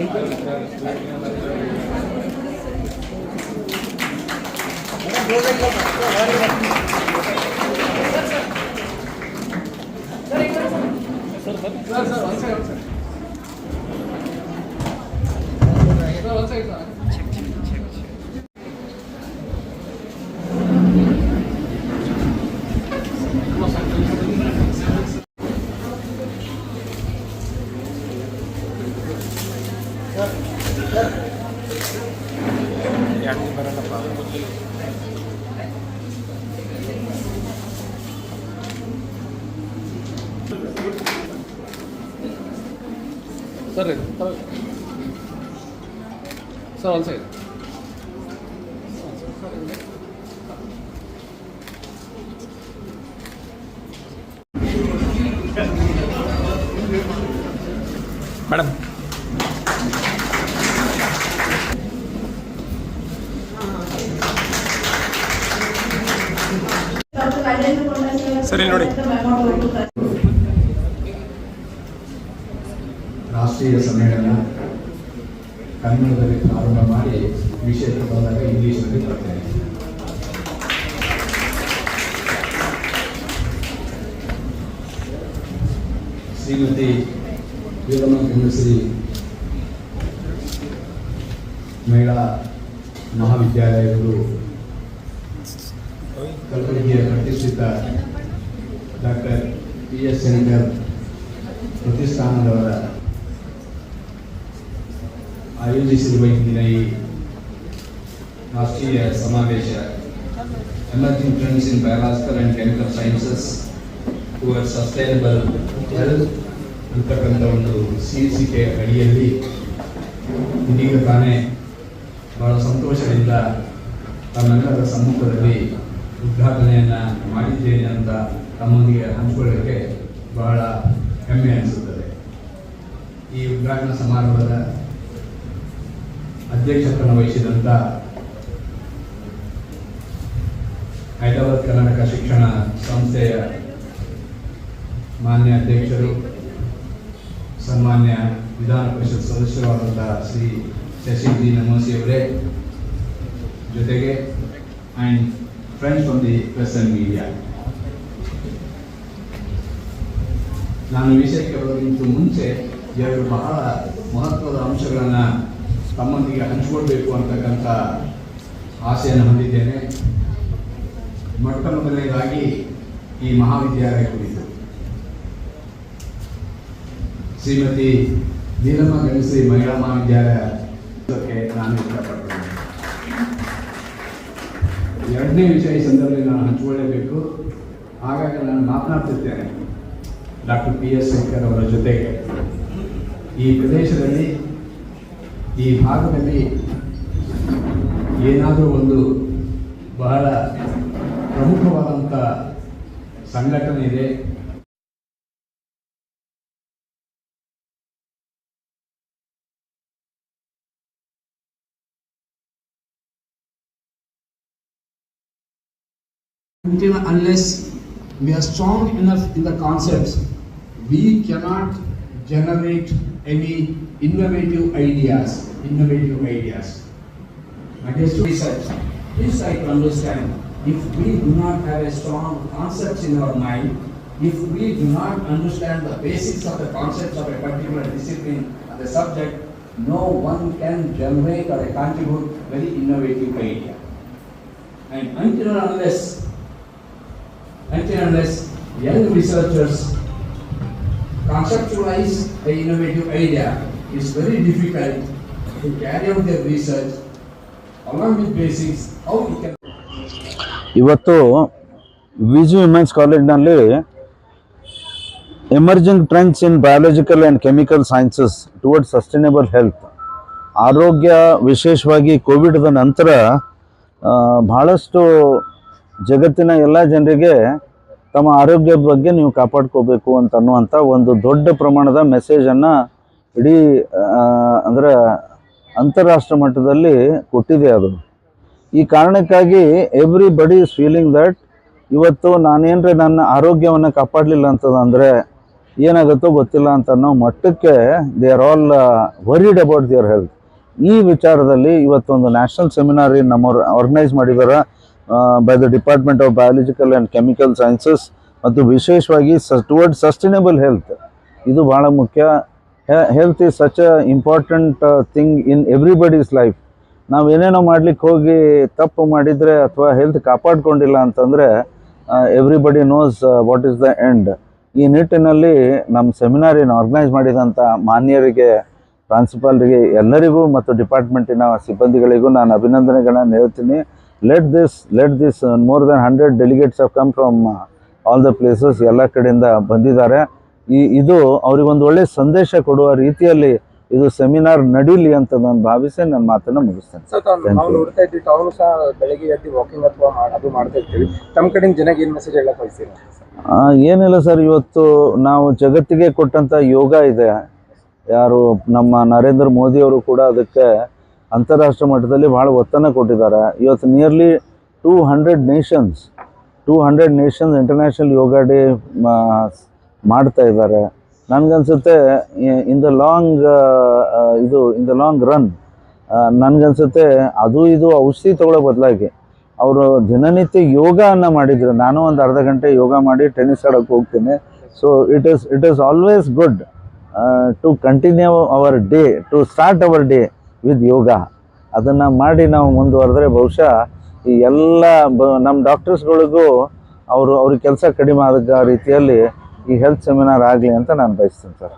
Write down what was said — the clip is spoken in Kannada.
ಸರ್ ಸರ್ ಒಂದು ಸೈಡ್ ಮೇಡಮ್ ಸರಿ ನೋಡಿ ರಾಷ್ಟ್ರೀಯ ಸಮ್ಮೇಳನ ಕನ್ನಡದಲ್ಲಿ ಪ್ರಾರಂಭ ಮಾಡಿ ವಿಷಯಕ್ಕೆ ಬಂದಾಗ ಇಂಗ್ಲೀಷ್ನಲ್ಲಿ ಬರ್ತೇನೆ. ಶ್ರೀಮತಿ ವೀರಮ್ಮ ಮಹಿಳಾ ಮಹಾವಿದ್ಯಾಲಯಗಳು ಕಲಬುರಗಿಯ ಪ್ರತಿಷ್ಠಿತ ಡಾಕ್ಟರ್ ಪಿ ಎಸ್ ಶಂಕರ್ ಪ್ರತಿಷ್ಠಾನದವರ ಆಯೋಜಿಸಿರುವ ಇಂದಿನ ಈ ರಾಷ್ಟ್ರೀಯ ಸಮಾವೇಶ emerging trends in biological and chemical sciences toward sustainable health ಅಂತಕ್ಕಂಥ ಒಂದು ಶೀರ್ಷಿಕೆ ಅಡಿಯಲ್ಲಿ ಇದೀಗ ತಾನೇ ಬಹಳ ಸಂತೋಷದಿಂದ ತನ್ನೆಲ್ಲರ ಸಮ್ಮುಖದಲ್ಲಿ ಉದ್ಘಾಟನೆಯನ್ನು ಮಾಡಿದ್ದೇನೆ ಅಂತ ತಮ್ಮೊಂದಿಗೆ ಹಂಚಿಕೊಳ್ಳೋಕ್ಕೆ ಬಹಳ ಹೆಮ್ಮೆ ಅನಿಸುತ್ತದೆ. ಈ ಉದ್ಘಾಟನಾ ಸಮಾರಂಭದ ಅಧ್ಯಕ್ಷತೆಯನ್ನು ವಹಿಸಿದಂಥ ಹೈದರಾಬಾದ್ ಕರ್ನಾಟಕ ಶಿಕ್ಷಣ ಸಂಸ್ಥೆಯ ಮಾನ್ಯ ಅಧ್ಯಕ್ಷರು, ಸನ್ಮಾನ್ಯ ವಿಧಾನ ಪರಿಷತ್ ಸದಸ್ಯರಾದಂಥ ಶ್ರೀ ಶಶಿ ನಮೋಸಿ ಅವರೇ ಜೊತೆಗೆ and friends from the press and media ನಾನು ವಿಷಯಕ್ಕೆ ಬರೋದಕ್ಕಿಂತ ಮುಂಚೆ ಎರಡು ಬಹಳ ಮಹತ್ವದ ಅಂಶಗಳನ್ನು ತಮ್ಮೊಂದಿಗೆ ಹಂಚಿಕೊಳ್ಬೇಕು ಅಂತಕ್ಕಂಥ ಆಸೆಯನ್ನು ಹೊಂದಿದ್ದೇನೆ. ಮೊಟ್ಟ ಮೊದಲನೇದಾಗಿ ಈ ಮಹಾವಿದ್ಯಾಲಯ ಕುರಿತು. ಶ್ರೀಮತಿ ನೀಲಮ್ಮ ಗಣಶ್ರೀ ಮಹಿಳಾ ಮಹಾವಿದ್ಯಾಲಯಕ್ಕೆ ನಾನು ಇಷ್ಟಪಡ್ತೇನೆ. ಎರಡನೇ ವಿಷಯ ಈ ಸಂದರ್ಭದಲ್ಲಿ ನಾನು ಹಂಚಿಕೊಳ್ಳಬೇಕು. ಹಾಗಾಗಿ ನಾನು ಮಾತನಾಡ್ತಿರ್ತೇನೆ. ಡಾಕ್ಟರ್ ಪಿ ಎಸ್ ಶಂಕರ್ ಅವರ ಜೊತೆಗೆ. ಈ ಪ್ರದೇಶದಲ್ಲಿ ಈ ಭಾಗದಲ್ಲಿ ಏನಾದರೂ ಒಂದು ಬಹಳ ಪ್ರಮುಖವಾದಂಥ ಸಂಘಟನೆ ಇದೆ until unless we are strong enough in the concepts, we cannot generate any innovative ideas. Innovative ideas. And is to research. This I can understand. If we do not have a strong concepts in our mind, if we do not understand the basics of the concepts of a particular discipline or the subject, no one can generate or contribute very innovative idea. And until and unless until unless young researchers conceptualize the innovative idea, it's very difficult to carry out their research along with basics, how we can ಇವತ್ತು ವಿಜು ವಿಮೆನ್ಸ್ ಕಾಲೇಜ್ನಲ್ಲಿ emerging trends in biological and chemical sciences toward sustainable health ಆರೋಗ್ಯ ವಿಶೇಷವಾಗಿ ಕೋವಿಡ್ದ ನಂತರ ಭಾಳಷ್ಟು ಜಗತ್ತಿನ ಎಲ್ಲ ಜನರಿಗೆ ತಮ್ಮ ಆರೋಗ್ಯದ ಬಗ್ಗೆ ನೀವು ಕಾಪಾಡ್ಕೋಬೇಕು ಅಂತ ಅನ್ನುವಂಥ ಒಂದು ದೊಡ್ಡ ಪ್ರಮಾಣದ ಮೆಸೇಜನ್ನು ಇಡೀ ಅಂದ್ರೆ ಅಂತಾರಾಷ್ಟ್ರ ಮಟ್ಟದಲ್ಲಿ ಕೊಟ್ಟಿದೆ ಅದು. ಈ ಕಾರಣಕ್ಕಾಗಿ ಎವ್ರಿ ಬಡಿ ಇಸ್ ಫೀಲಿಂಗ್ ದಟ್ ಇವತ್ತು ನಾನೇನ್ರೆ ನನ್ನ ಆರೋಗ್ಯವನ್ನು ಕಾಪಾಡಲಿಲ್ಲ ಅಂತದಂದರೆ ಏನಾಗುತ್ತೋ ಗೊತ್ತಿಲ್ಲ ಅಂತ ಅನ್ನೋ ಮಟ್ಟಕ್ಕೆ they are all worried about their health ಈ ವಿಚಾರದಲ್ಲಿ ಇವತ್ತೊಂದು ನ್ಯಾಷನಲ್ ಸೆಮಿನಾರ್ ನಮ್ಮವ್ರು ಆರ್ಗನೈಸ್ ಮಾಡಿದಾರೆ by the department of biological and chemical sciences ಮತ್ತು ವಿಶೇಷವಾಗಿ ಸ ಟುವರ್ಡ್ ಸಸ್ಟೈನಬಲ್ ಹೆಲ್ತ್ ಇದು ಭಾಳ ಮುಖ್ಯ. Health is such a important thing in everybody's life ನಾವು ಏನೇನೋ ಮಾಡ್ಲಿಕ್ಕೆ ಹೋಗಿ ತಪ್ಪು ಮಾಡಿದರೆ ಅಥವಾ ಹೆಲ್ತ್ ಕಾಪಾಡ್ಕೊಂಡಿಲ್ಲ ಅಂತಂದರೆ everybody knows what is the end ಈ ನಿಟ್ಟಿನಲ್ಲಿ ನಮ್ಮ ಸೆಮಿನಾರ್ ಏನು ಆರ್ಗನೈಸ್ ಮಾಡಿದಂಥ ಮಾನ್ಯರಿಗೆ ಪ್ರಾನ್ಸಿಪಾಲ್ರಿಗೆ ಎಲ್ಲರಿಗೂ ಮತ್ತು ಡಿಪಾರ್ಟ್ಮೆಂಟಿನ ಸಿಬ್ಬಂದಿಗಳಿಗೂ ನಾನು ಅಭಿನಂದನೆಗಳನ್ನು ಹೇಳ್ತೀನಿ. Let this let this more than hundred delegates of come from all the places ಎಲ್ಲ ಕಡೆಯಿಂದ ಬಂದಿದ್ದಾರೆ. ಈ ಇದು ಅವ್ರಿಗೊಂದು ಒಳ್ಳೆ ಸಂದೇಶ ಕೊಡುವ ರೀತಿಯಲ್ಲಿ ಇದು ಸೆಮಿನಾರ್ ನಡೀಲಿ ಅಂತ ನಾನು ಭಾವಿಸಿ ನನ್ನ ಮಾತನ್ನು ಮುಗಿಸ್ತೇನೆ. ನಾವು you. ನೋಡ್ತಾ ಇದ್ವಿ ತಾವು ಸಹ ಬೆಳಗ್ಗೆ ಎದ್ದು ವಾಕಿಂಗ್ ಅಥವಾ ಮಾಡ್- ಅದು ಮಾಡ್ತಾ ಇರ್ತೀವಿ. ತಮ್ಮ ಕಡೆಯಿಂದ ಜನಕ್ಕೆ ಏನು ಮೆಸೇಜ್ ಹೇಳಕ್ ಬಯಸ್ತೀರಾ ಆ, ಏನಿಲ್ಲ ಸರ್ ಇವತ್ತು ನಾವು ಜಗತ್ತಿಗೆ ಕೊಟ್ಟಂತ ಯೋಗ ಇದೆ. ಯಾರು ನಮ್ಮ ನರೇಂದ್ರ ಮೋದಿ ಅವರು ಕೂಡ ಅದಕ್ಕೆ ಅಂತಾರಾಷ್ಟ್ರ ಮಟ್ಟದಲ್ಲಿ ಭಾಳ ಒತ್ತನ್ನು ಕೊಟ್ಟಿದ್ದಾರೆ. ಇವತ್ತು nearly two hundred nations two hundred nations international yoga day ಮಾಡ್ತಾ ಇದ್ದಾರೆ. ನನಗನ್ಸುತ್ತೆ ಇನ್ ದ ಲಾಂಗ್ ಇದು ಇನ್ ದ ಲಾಂಗ್ ರನ್ ನನಗನ್ಸುತ್ತೆ ಅದು ಇದು ಔಷಧಿ ತಗೊಳ್ಳೋ ಬದಲಾಗಿ ಅವರು ದಿನನಿತ್ಯ ಯೋಗವನ್ನು ಮಾಡಿದ್ರು. ನಾನು ಒಂದು ಅರ್ಧ ಗಂಟೆ ಯೋಗ ಮಾಡಿ ಟೆನ್ನಿಸ್ ಆಡೋಕ್ಕೆ ಹೋಗ್ತೀನಿ. So it is it is always good to continue our day to start our day with yoga ಅದನ್ನು ಮಾಡಿ ನಾವು ಮುಂದುವರೆದ್ರೆ ಬಹುಶಃ ಈ ಎಲ್ಲ ಬ ನಮ್ಮ ಡಾಕ್ಟರ್ಸ್ಗಳಿಗೂ ಅವರು, ಅವ್ರಿಗೆ ಕೆಲಸ ಕಡಿಮೆ ಆದ ರೀತಿಯಲ್ಲಿ ಈ ಹೆಲ್ತ್ ಸೆಮಿನಾರ್ ಆಗಲಿ ಅಂತ ನಾನು ಬಯಸ್ತೀನಿ ಸರ್.